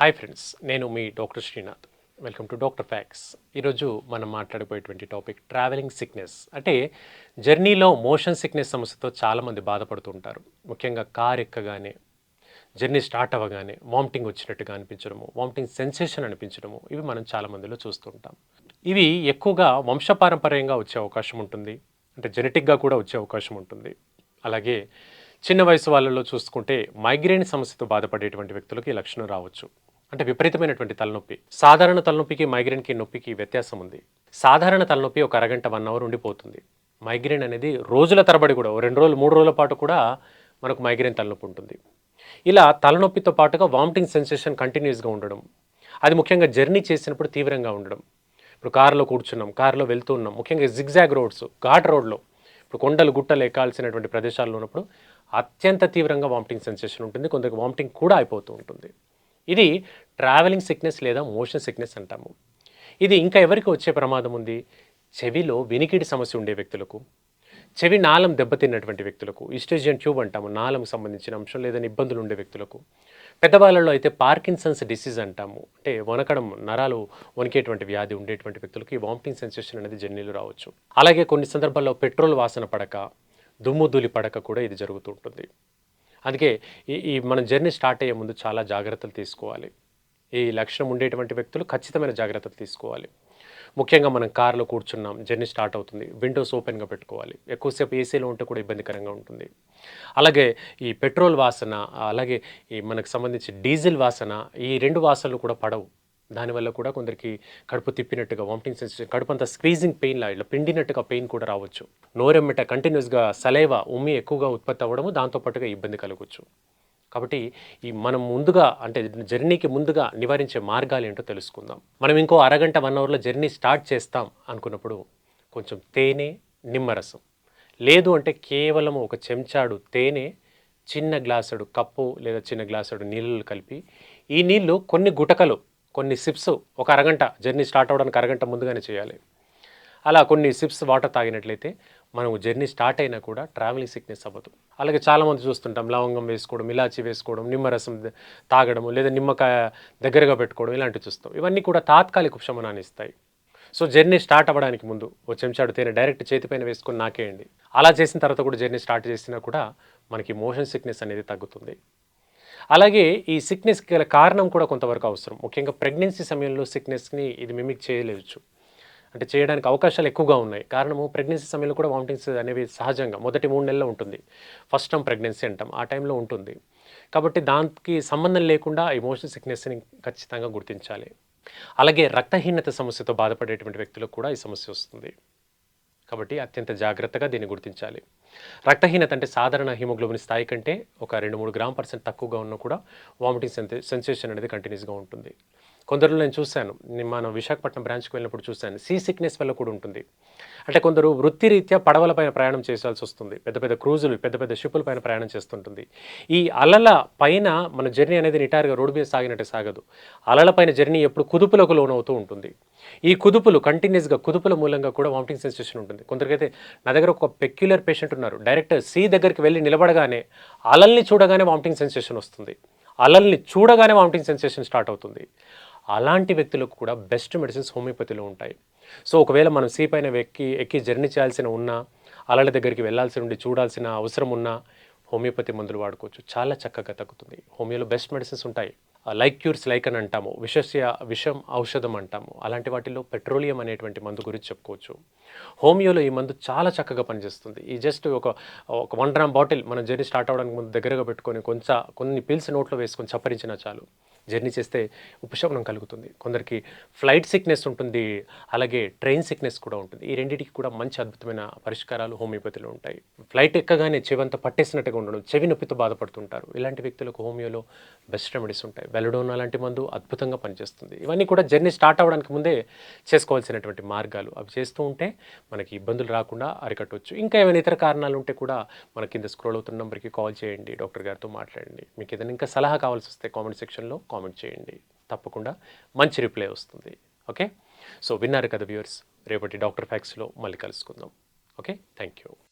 Hi friends నేను మీ doctor Srinath. Welcome to doctor facts ఈరోజు మనం మాట్లాడిపోయేటువంటి టాపిక్ ట్రావెలింగ్ సిక్నెస్ అంటే జర్నీలో మోషన్ సిక్నెస్ సమస్యతో చాలామంది బాధపడుతూ ఉంటారు. ముఖ్యంగా కార్ ఎక్కగానే జర్నీ స్టార్ట్ అవ్వగానే వామిటింగ్ వచ్చినట్టుగా అనిపించడము వామిటింగ్ సెన్సేషన్ అనిపించడము ఇవి మనం చాలా మందిలో చూస్తుంటాం ఇవి ఎక్కువగా వంశపారంపర్యంగా వచ్చే అవకాశం ఉంటుంది. అంటే జెనెటిక్గా కూడా వచ్చే అవకాశం ఉంటుంది. అలాగే చిన్న వయసు వాళ్ళలో చూసుకుంటే మైగ్రేన్ సమస్యతో బాధపడేటువంటి వ్యక్తులకు ఈ లక్షణం రావచ్చు. అంటే విపరీతమైనటువంటి తలనొప్పి. సాధారణ తలనొప్పికి మైగ్రేన్కి నొప్పికి వ్యత్యాసం ఉంది. సాధారణ తలనొప్పి ఒక అరగంట వన్ అవర్ ఉండిపోతుంది. మైగ్రేన్ అనేది రోజుల తరబడి కూడా రెండు రోజులు మూడు రోజుల పాటు కూడా మనకు మైగ్రేన్ తలనొప్పి ఉంటుంది. ఇలా తలనొప్పితో పాటుగా వామిటింగ్ సెన్సేషన్ కంటిన్యూస్గా ఉండడం అది ముఖ్యంగా జర్నీ చేసినప్పుడు తీవ్రంగా ఉండడం. ఇప్పుడు కారులో కూర్చున్నాం కారులో వెళ్తూ ఉన్నాం ముఖ్యంగా జిగ్జాగ్ రోడ్స్ ఘాట్ రోడ్లో ఇప్పుడు కొండలు గుట్టలు ఎక్కాల్సినటువంటి ప్రదేశాల్లో ఉన్నప్పుడు అత్యంత తీవ్రంగా వామిటింగ్ సెన్సేషన్ ఉంటుంది కొందరికి వామిటింగ్ కూడా అయిపోతూ ఉంటుంది. ఇది ట్రావెలింగ్ సిక్నెస్ లేదా మోషన్ సిక్నెస్ అంటాము. ఇది ఇంకా ఎవరికి వచ్చే ప్రమాదం ఉంది? చెవిలో వినికిడి సమస్య ఉండే వ్యక్తులకు చెవి నాళం దెబ్బతిన్నటువంటి వ్యక్తులకు ఇస్టేజియన్ ట్యూబ్ అంటాము నాలం సంబంధించిన అంశం లేదని ఇబ్బందులు ఉండే వ్యక్తులకు. పెద్దవాళ్ళలో అయితే పార్కిన్సన్స్ డిసీజ్ అంటాము. అంటే వనకడం నరాలు వణికేటువంటి వ్యాధి ఉండేటువంటి వ్యక్తులకు ఈ వామిటింగ్ సెన్సేషన్ అనేది జర్నీలు రావచ్చు. అలాగే కొన్ని సందర్భాల్లో పెట్రోల్ వాసన పడక దుమ్ము ధూళి పడక కూడా ఇది జరుగుతూ ఉంటుంది. అందుకే ఈ ఈ మన జర్నీ స్టార్ట్ అయ్యే ముందు చాలా జాగ్రత్తలు తీసుకోవాలి. ఈ లక్షణం ఉండేటువంటి వ్యక్తులు ఖచ్చితమైన జాగ్రత్తలు తీసుకోవాలి. ముఖ్యంగా మనం కారులో కూర్చున్నాం జర్నీ స్టార్ట్ అవుతుంది విండోస్ ఓపెన్గా పెట్టుకోవాలి ఎక్కువసేపు ఏసీలో ఉంటే కూడా ఇబ్బందికరంగా ఉంటుంది. అలాగే ఈ పెట్రోల్ వాసన అలాగే ఈ మనకు సంబంధించి డీజిల్ వాసన ఈ రెండు వాసనలు కూడా పడవు. దానివల్ల కూడా కొందరికి కడుపు తిప్పినట్టుగా వామిటింగ్ సెన్సేషన్ కడుపు అంతా స్క్వీజింగ్ పెయిన్ లా ఇట్లా పిండినట్టుగా పెయిన్ కూడా రావచ్చు. నోరెమ్మట కంటిన్యూస్గా సలైవ ఉమ్మి ఎక్కువగా ఉత్పత్తి అవ్వడము దాంతోపాటుగా ఇబ్బంది కలగవచ్చు కాబట్టి ఈ మనం ముందుగా అంటే జర్నీకి ముందుగా నివారించే మార్గాలు ఏంటో తెలుసుకుందాం. మనం ఇంకో అరగంట వన్ అవర్లో జర్నీ స్టార్ట్ చేస్తాం అనుకున్నప్పుడు కొంచెం తేనె నిమ్మరసం. లేదు అంటే కేవలం ఒక చెంచాడు తేనె చిన్న గ్లాసుడు కప్పు లేదా చిన్న గ్లాసుడు నీళ్ళు కలిపి ఈ నీళ్ళు కొన్ని గుటకలు కొన్ని సిప్స్ ఒక అరగంట జర్నీ స్టార్ట్ అవ్వడానికి అరగంట ముందుగానే చేయాలి. అలా కొన్ని సిప్స్ వాటర్ తాగినట్లయితే మనం జర్నీ స్టార్ట్ అయినా కూడా ట్రావెలింగ్ సిక్నెస్ అవ్వదు. అలాగే చాలామంది చూస్తుంటాం లవంగం వేసుకోవడం ఇలాచి వేసుకోవడం నిమ్మరసం తాగడము లేదా నిమ్మకాయ దగ్గరగా పెట్టుకోవడం ఇలాంటివి చూస్తాం. ఇవన్నీ కూడా తాత్కాలిక ఉపశమనాన్ని ఇస్తాయి. సో జర్నీ స్టార్ట్ అవ్వడానికి ముందు ఓ చెంచాడు తేనె డైరెక్ట్ చేతిపైన వేసుకొని నాకేయండి. అలా చేసిన తర్వాత కూడా జర్నీ స్టార్ట్ చేసినా కూడా మనకి మోషన్ సిక్నెస్ అనేది తగ్గుతుంది. అలాగే ఈ సిక్నెస్ గల కారణం కూడా కొంతవరకు అవసరం. ముఖ్యంగా ప్రెగ్నెన్సీ సమయంలో సిక్నెస్ని ఇది మిమిక్ చేయలేవచ్చు. అంటే చేయడానికి అవకాశాలు ఎక్కువగా ఉన్నాయి. కారణము ప్రెగ్నెన్సీ సమయంలో కూడా వామిటింగ్స్ అనేవి సహజంగా మొదటి మూడు నెలల్లో ఉంటుంది. ఫస్ట్ టైం ప్రెగ్నెన్సీ అంటాం. ఆ టైంలో ఉంటుంది. కాబట్టి దానికి సంబంధం లేకుండా ఎమోషనల్ సిక్నెస్ని ఖచ్చితంగా గుర్తించాలి. అలాగే రక్తహీనత సమస్యతో బాధపడేటువంటి వ్యక్తులకు కూడా ఈ సమస్య వస్తుంది. కాబట్టి అత్యంత జాగ్రత్తగా దీన్ని గుర్తించాలి. రక్తహీనత అంటే సాధారణ హిమోగ్లోబిన్ స్థాయి కంటే ఒక రెండు మూడు గ్రామ్ పర్సెంట్ తక్కువగా ఉన్నా కూడా వామిటింగ్ సెన్సేషన్ అనేది కంటిన్యూస్గా ఉంటుంది. కొందరు నేను చూశాను. మనం విశాఖపట్నం బ్రాంచ్కి వెళ్ళినప్పుడు చూశాను. సీ సిక్నెస్ వల్ల కూడా ఉంటుంది. అంటే కొందరు వృత్తిరీత్యా పడవలపైన ప్రయాణం చేయాల్సి వస్తుంది. పెద్ద పెద్ద క్రూజులు పెద్ద పెద్ద షిప్పుల పైన ప్రయాణం చేస్తుంటుంది. ఈ అలల పైన మన జర్నీ అనేది నిటారుగా రోడ్డు మీద సాగినట్టు సాగదు. అలల పైన జర్నీ ఎప్పుడు కుదుపులకు లోనవుతూ ఉంటుంది. ఈ కుదుపులు కంటిన్యూస్గా కుదుపుల మూలంగా కూడా వామిటింగ్ సెన్సేషన్ ఉంటుంది. కొందరికైతే నా దగ్గర ఒక పెక్యులర్ పేషెంట్ ఉన్నారు. డైరెక్ట్ సీ దగ్గరికి వెళ్ళి నిలబడగానే అలల్ని చూడగానే వామిటింగ్ సెన్సేషన్ వస్తుంది. అలల్ని చూడగానే వామిటింగ్ సెన్సేషన్ స్టార్ట్ అవుతుంది. అలాంటి వ్యక్తులకు కూడా బెస్ట్ మెడిసిన్స్ హోమియోపతిలో ఉంటాయి. సో ఒకవేళ మనం సీ పైన ఎక్కి ఎక్కి జర్నీ చేయాల్సిన ఉన్నా అలల దగ్గరికి వెళ్ళాల్సి ఉండి చూడాల్సిన అవసరం ఉన్నా హోమియోపతి మందులు వాడుకోవచ్చు. చాలా చక్కగా తగ్గుతుంది. హోమియోలో బెస్ట్ మెడిసిన్స్ ఉంటాయి. లైక్ క్యూర్స్ లైక్ అని అంటాము. విషస్య విషం ఔషధం అంటాము. అలాంటి వాటిలో పెట్రోలియం అనేటువంటి మందు గురించి చెప్పుకోవచ్చు. హోమియోలో ఈ మందు చాలా చక్కగా పనిచేస్తుంది. ఈ జస్ట్ ఒక ఒక వన్ గ్రామ్ బాటిల్ మనం జర్నీ స్టార్ట్ అవ్వడానికి ముందు దగ్గరగా పెట్టుకొని కొంచెం కొన్ని పిల్స్ నోట్లో వేసుకొని చప్పరించినా చాలు. జర్నీ చేస్తే ఉపశమనం కలుగుతుంది. కొందరికి ఫ్లైట్ సిక్నెస్ ఉంటుంది అలాగే ట్రైన్ సిక్నెస్ కూడా ఉంటుంది. ఈ రెండింటికి కూడా మంచి అద్భుతమైన పరిష్కారాలు హోమియోపతిలో ఉంటాయి. ఫ్లైట్ ఎక్కగానే చెవంత పట్టేసినట్టుగా ఉండడం చెవి నొప్పితో బాధపడుతుంటారు. ఇలాంటి వ్యక్తులకు హోమియోలో బెస్ట్ రెమెడీస్ ఉంటాయి. బెలడోనా లాంటి మందు అద్భుతంగా పనిచేస్తుంది. ఇవన్నీ కూడా జర్నీ స్టార్ట్ అవ్వడానికి ముందే చేసుకోవాల్సినటువంటి మార్గాలు. అవి చేస్తూ ఉంటే మనకి ఇబ్బందులు రాకుండా అరికట్టవచ్చు ఇంకా ఏమైనా ఇతర కారణాలు ఉంటే కూడా మన కింద స్క్రోల్ అవుతున్న నెంబర్కి కాల్ చేయండి. డాక్టర్ గారితో మాట్లాడండి. మీకు ఏదైనా ఇంకా సలహా కావాల్సి వస్తే కామెంట్ సెక్షన్లో కామెంట్ చేయండి. తప్పకుండా మంచి రిప్లై వస్తుంది. ఓకే? సో విన్నారు కదా వ్యూవర్స్ రేపటి డాక్టర్ ఫ్యాక్స్లో మళ్ళీ కలుసుకుందాం. ఓకే? Thank you